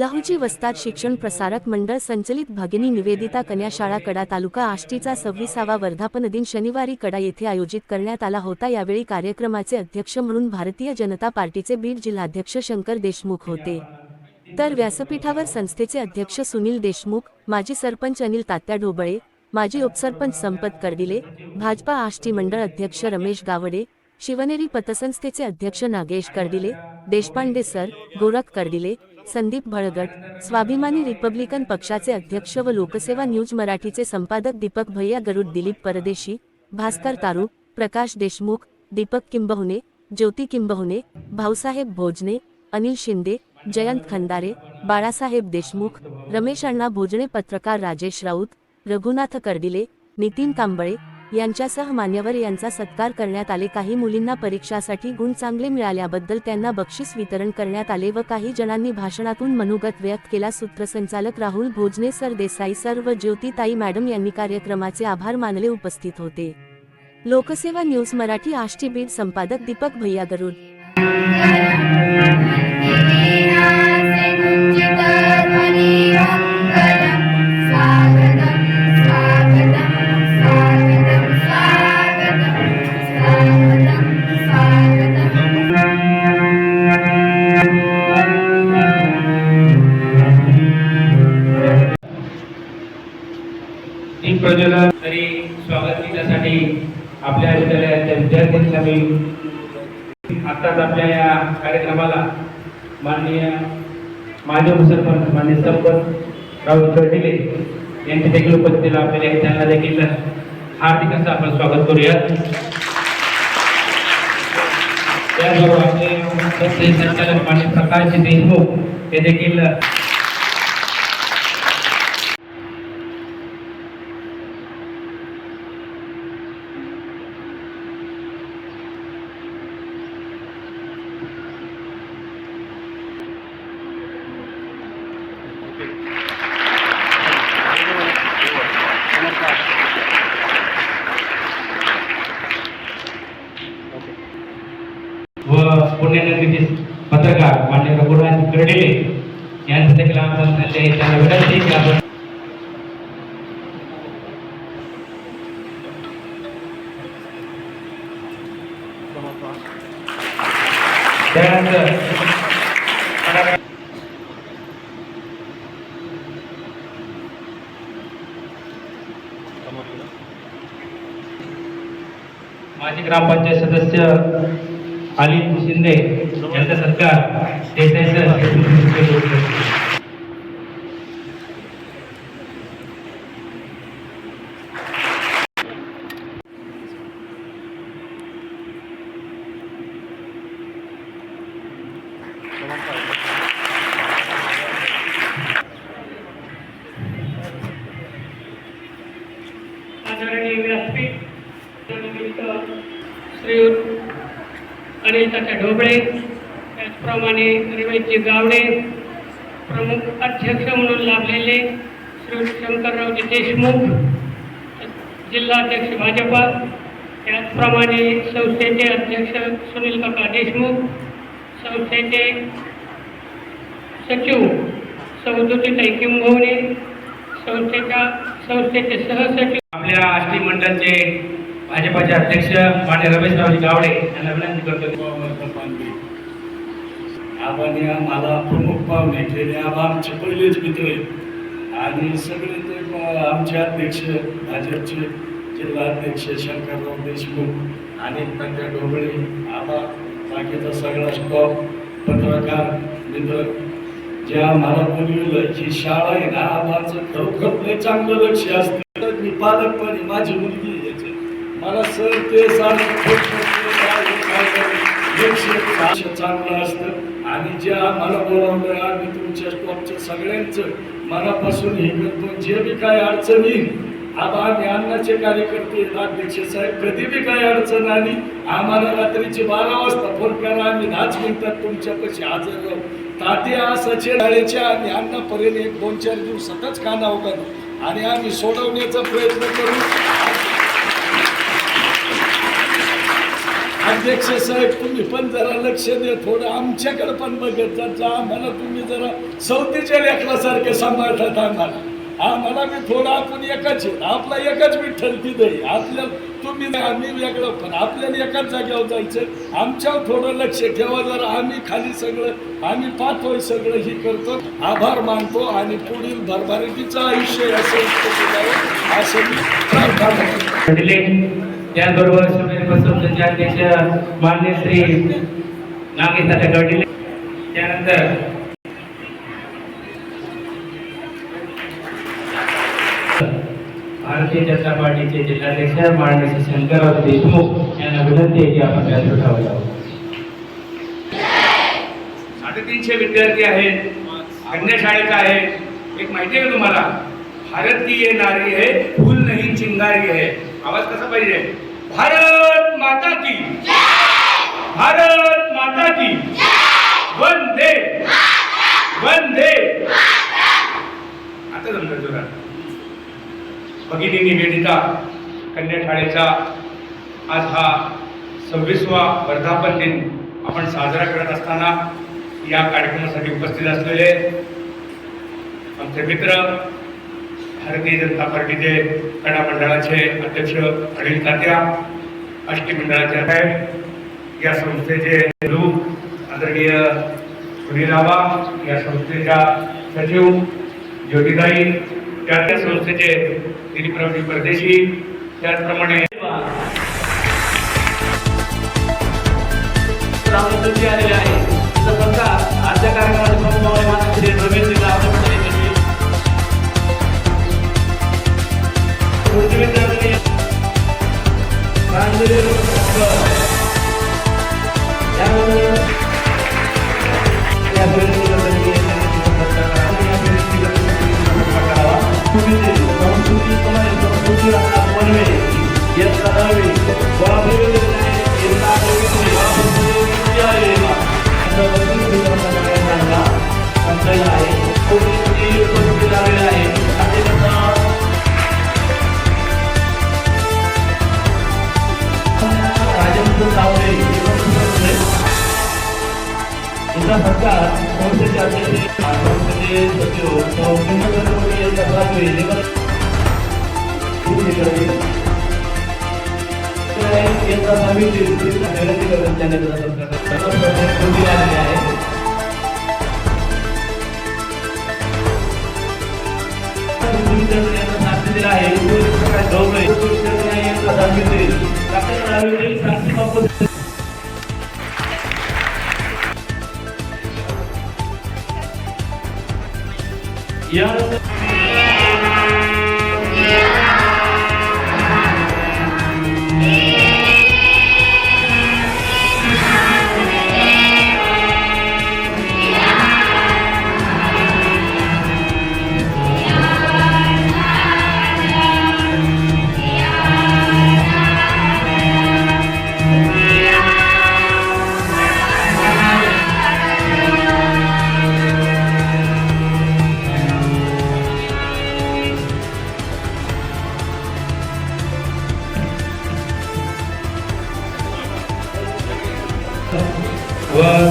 लाहूजी वस्ताद शिक्षण प्रसारक मंडळ संचलित भगिनी निवेदिता कन्या शाळा कडा तालुका आष्टीचा सव्वीसावा वर्धापन दिन शनिवारी कडा येथे आयोजित करण्यात आला होता. यावेळी कार्यक्रमाचे अध्यक्ष म्हणून भारतीय जनता पार्टीचे बीड जिल्हाध्यक्ष शंकर देशमुख होते. तर व्यासपीठावर संस्थेचे अध्यक्ष सुनील देशमुख माजी सरपंच अनिल तात्या ढोबळे माजी उपसरपंच संपत कर्डिले भाजपा आष्टी मंडळ अध्यक्ष रमेश गावडे शिवनेरी पतसंस्थेचे अध्यक्ष नागेश कर्डिले देशपांडे सर गोरख कर्डिले संदीप भळगट स्वाभिमानी रिपब्लिकन पक्षाचे अध्यक्ष व लोकसेवा न्यूज मराठीचे संपादक दीपक भैया गरुड दिलीप परदेशी भास्कर तारू प्रकाश देशमुख दीपक किंबहुने ज्योती किंबहुने भाऊसाहेब भोजने अनिल शिंदे जयंत खंदारे बाळासाहेब देशमुख रमेश अण्णा भोजने पत्रकार राजेश राऊत रघुनाथ कर्डिले नितीन कांबळे यांच्यासह मान्यवर यांचा सत्कार करण्यात आले. काही मुलींना परीक्षासाठी गुण चांगले मिळाल्याबद्दल त्यांना बक्षीस वितरण करण्यात आले व काही जणांनी भाषणातून मनोगत व्यक्त केला. सूत्रसंचालक राहुल भोजने सर देसाई सर व ज्योतिताई मॅडम यांनी कार्यक्रमाचे आभार मानले. उपस्थित होते. लोकसेवा न्यूज मराठी आष्टी बीड संपादक दीपक भैया गरुड दीप प्रज्वलन तरी स्वागत करण्यासाठी आपल्या विद्यालयाच्या विद्यार्थ्यांना मी आत्ताच आपल्या या कार्यक्रमाला माननीय माजी सरपंच माननीय सरपंच राहुल कर्डिले यांची देखील उपस्थितीला आपल्याला त्यांना देखील हार्दिक असं आपण स्वागत करूया त्याचबरोबर आपले संचालक माननीय प्रकाश देशमुख हे देखील व पुण्यनगरीचे पत्रकार मान्य रघुनाथ कर्डिले यांचं देखील आपण त्यांच्या त्यांना विनंती की आपण त्यानंतर माजी ग्रामपंचायत सदस्य अली शिंदे यांचा सत्कार देसाई सर अनिल ढोबळे. त्याचप्रमाणे रमेशजी गावडे प्रमुख अध्यक्ष म्हणून लाभलेले श्री शंकररावजी देशमुख जिल्हाध्यक्ष भाजपा. त्याचप्रमाणे संस्थेचे अध्यक्ष सुनील काका देशमुख संस्थेचे सचिव सौदुतीताई किंबवणे संस्थेच्या संस्थेचे सहसचिव. आपल्या आष्टी मंडळाचे भाजपाचे अध्यक्ष मान्य रमेशरावजी गावडे यांना विनंती करतो. आपण या मला प्रमुख पाहुणे केले आमचे पहिलेच मित्र आहेत आणि सगळे ते आमचे अध्यक्ष भाजपचे जिल्हाध्यक्ष शंकरराव देशमुख आणि त्यांच्या डोबळे आबा बाकीचा सगळा स्टॉप पत्रकार मित्र जे आम्हाला बोलविलं ही शाळा आहे ना आबाचं खरोखर चांगलं लक्ष असतं. मी पालकपणे माझी मुलगी मला सर ते सारं चांगलं असतं. आणि जे आम्हाला बोलावलं आम्ही तुमच्या स्टॉपच्या सगळ्यांचं मनापासून हे करतो. जे बी काय अडचण येईल आता आम्ही अन्नाचे कार्यकर्ते अध्यक्ष साहेब कधी बी काही अडचण आली आम्हाला रात्रीचे बारा वाजता फोन करा आम्ही दहाच मिनिटात तुमच्यापाशी हजर राहू. तात्या सचे डाळेच्या आणि अन्नापर्यंत एक दोन चार दिवसातच खाना होता आणि आम्ही सोडवण्याचा प्रयत्न करू. अध्यक्ष साहेब तुम्ही पण जरा लक्ष द्या थोडं. आमच्याकडे पण बघत जाता आम्हाला तुम्ही जरा सौतीच्या लेकरासारखे सांभाळतात आम्हाला. आम्हाला मी थोडं आपण एकच आहे आपला एकच विठ्ठल तिथे आपल्या तुम्ही आम्ही वेगळं पण आपल्याला एकाच जागेवर जायचं आमच्यावर थोडं लक्ष ठेवा जरा. आम्ही खाली सगळं आम्ही पाहतोय सगळं ही करतो. आभार मानतो आणि पुढील भरभराटीचं आयुष्य असं असं मी प्रार्थना त्याचबरोबर शिवनेरी अध्यक्ष मान्य श्री नागे साठे त्यानंतर भारतीय जनता पार्टीचे जिल्हाध्यक्ष माननीय शंकरराव देशमुख यांना विनंती आहे की आपण व्यासपीठावर जावं साडेतीनशे विद्यार्थी आहेत अन्य शाळेचा आहे एक माहिती आहे का तुम्हाला? भारतीय नारी है फूल नहीं चिंगारी है. आवाज कसा पाहिजे? भारत माता की भारत माता की वंदे वंदे आता जमलं जोरात. भगिनी निवेदिता कन्या शाळेचा आज हा सव्वीसवा वर्धापन दिन आपण साजरा करत असताना या कार्यक्रमासाठी उपस्थित असलेले आमचे मित्र भारतीय जनता पार्टीचे कडा मंडळाचे अध्यक्ष अनिल तात्या अष्टी मंडळाचे साहेब या संस्थेचे प्रमुख आदरणीय सुनील आबा या संस्थेच्या सचिव ज्योतिताई त्या त्या संस्थेचे दिलीपरावजी परदेशी त्याचप्रमाणे आलेले आहे Unlimited आहे भूमिचंद्र यांना साथ दिलेला आहे Yeah.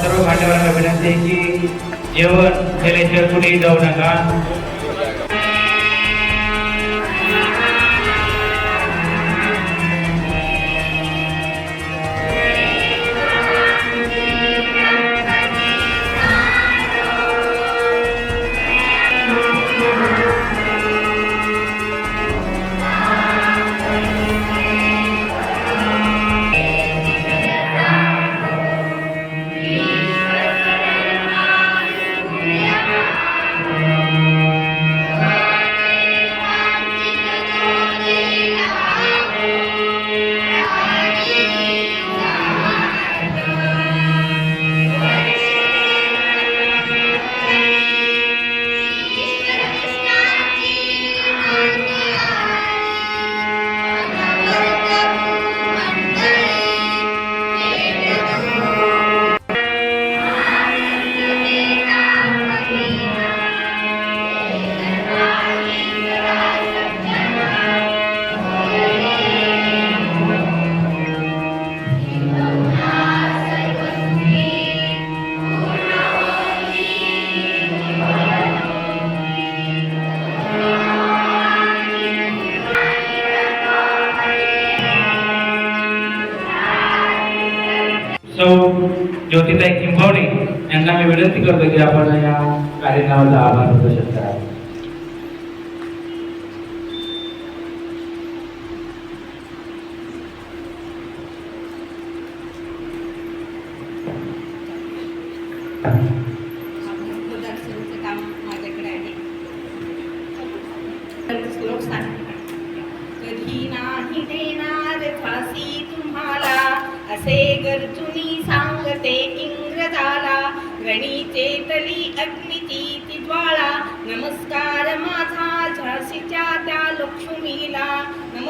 सर्व मान्यवरांना विनंती आहे की जेवण केल्याशिवाय कुठेही जाऊ नका. विनंती करतो की आपण या कार्यक्रमाचा आभार प्रदर्शन करा Thank you.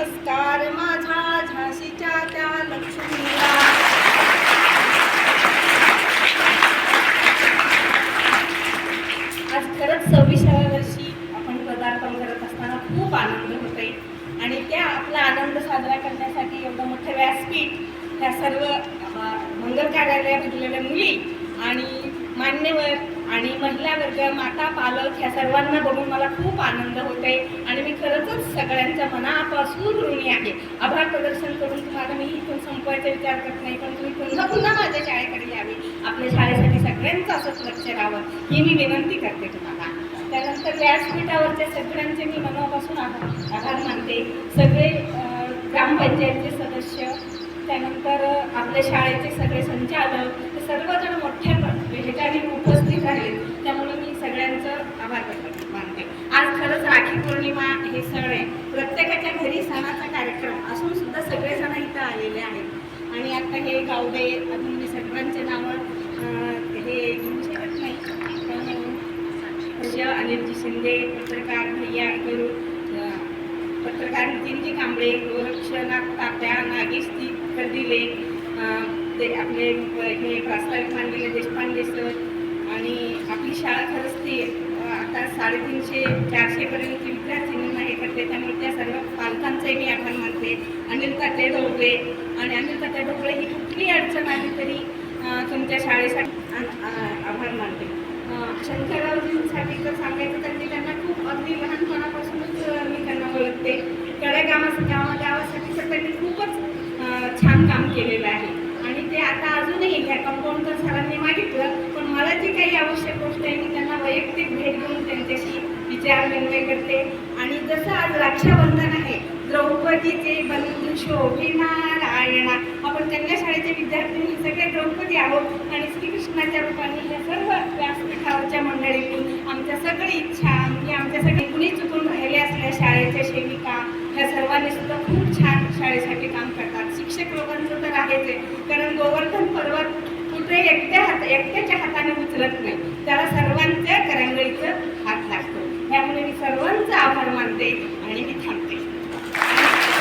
नमस्कार माझा झाशीच्या त्या लक्ष्मीला. आज खरंच सव्वीसाव्या वर्षी आपण पदार्पण करत असताना खूप आनंद होतोय. आणि त्या आपला आनंद साजरा करण्यासाठी एवढं मोठं व्यासपीठ ह्या सर्व मंगल कार्यालयात भरलेल्या मुली आणि मान्यवर महिला वर्ग माता पालक ह्या सर्वांना बघून मला खूप आनंद होतोय. आणि मी खरंच सगळ्यांच्या मनापासून ऋणी आहे. आभार प्रदर्शन करून तुम्हाला मी इथून संपवायचा विचार करत नाही पण तुम्ही पुन्हा पुन्हा माझ्या शाळेकडे यावे. आपल्या शाळेसाठी सगळ्यांचं असंच लक्ष राहावं ही मी विनंती करते तुम्हाला. त्यानंतर व्यासपीठावरच्या सगळ्यांचे मी मनापासून आभार आभार मानते. सगळे ग्रामपंचायतचे सदस्य त्यानंतर आपल्या शाळेचे सगळे संचालक सर्वजण मोठ्या प्र- ह्याच्याने उपस्थित राहिले सगळ्यांचं आभार मानते. आज खरंच राखी पौर्णिमा हे सण आहे. प्रत्येकाच्या घरी सणाचा कार्यक्रम असून सुद्धा सगळेजण इथं आलेले आहेत. आणि आता हे गावडे अजून मी सगळ्यांचे नावं हे घेऊ शकत नाही. अनिलजी शिंदे पत्रकार भैया गुरु पत्रकार नितीनजी कांबळे गोरक्षनाथ तात्या नागेश ती कर दिले ते आपले हे प्रास्ताविक मानलेले देशपांडे सर आणि आपली शाळा खरंच ती आता साडेतीनशे चारशेपर्यंत विद्यार्थिनींना हे करते. त्यामुळे त्या सर्व पालकांचे मी आभार मानते. अनिल तात्या ढोबळे. आणि अनिल तात्या ढोबळे ही कुठली अडचण आली तरी तुमच्या शाळेसाठी आभार मानते. अं, शंकररावजींसाठी जर सांगायचं तर मी त्यांना खूप अगदी लहानपणापासूनच अं, मी त्यांना ओळखते खेड्या गावासाठी गावा गावासाठी तर त्यांनी खूपच अं, छान काम केलेलं आहे आणि ते आता अजूनही ह्या कंपाऊंडचं सरांनी मागितलं पण मला जी काही आवश्यक गोष्ट आहे मी त्यांना वैयक्तिक भेट देऊन त्यांच्याशी त्या विनिमय करते आणि जसं आज रक्षाबंधन आहे द्रौपदीचे बंधू शोभिनारायणा आपण कन्या शाळेचे विद्यार्थी सगळे द्रौपदी आहोत. आणि श्रीकृष्णाच्या रूपाने या सर्व व्यासपीठावरच्या मंडळीतून आमच्या सगळी इच्छा म्हणजे आमच्या सगळे कुणी चुकून राहिले असल्या शाळेच्या सेविका. ह्या सर्वांनी सुद्धा खूप छान शाळेसाठी काम करतात. शिक्षक लोकांचं तर आहेच आहे. कारण गोवर्धन पर्वत कुठे एकट्या हात एकट्याच्या हाताने उचलत नाही. त्याला सर्वांच्या करंगळीचं हात day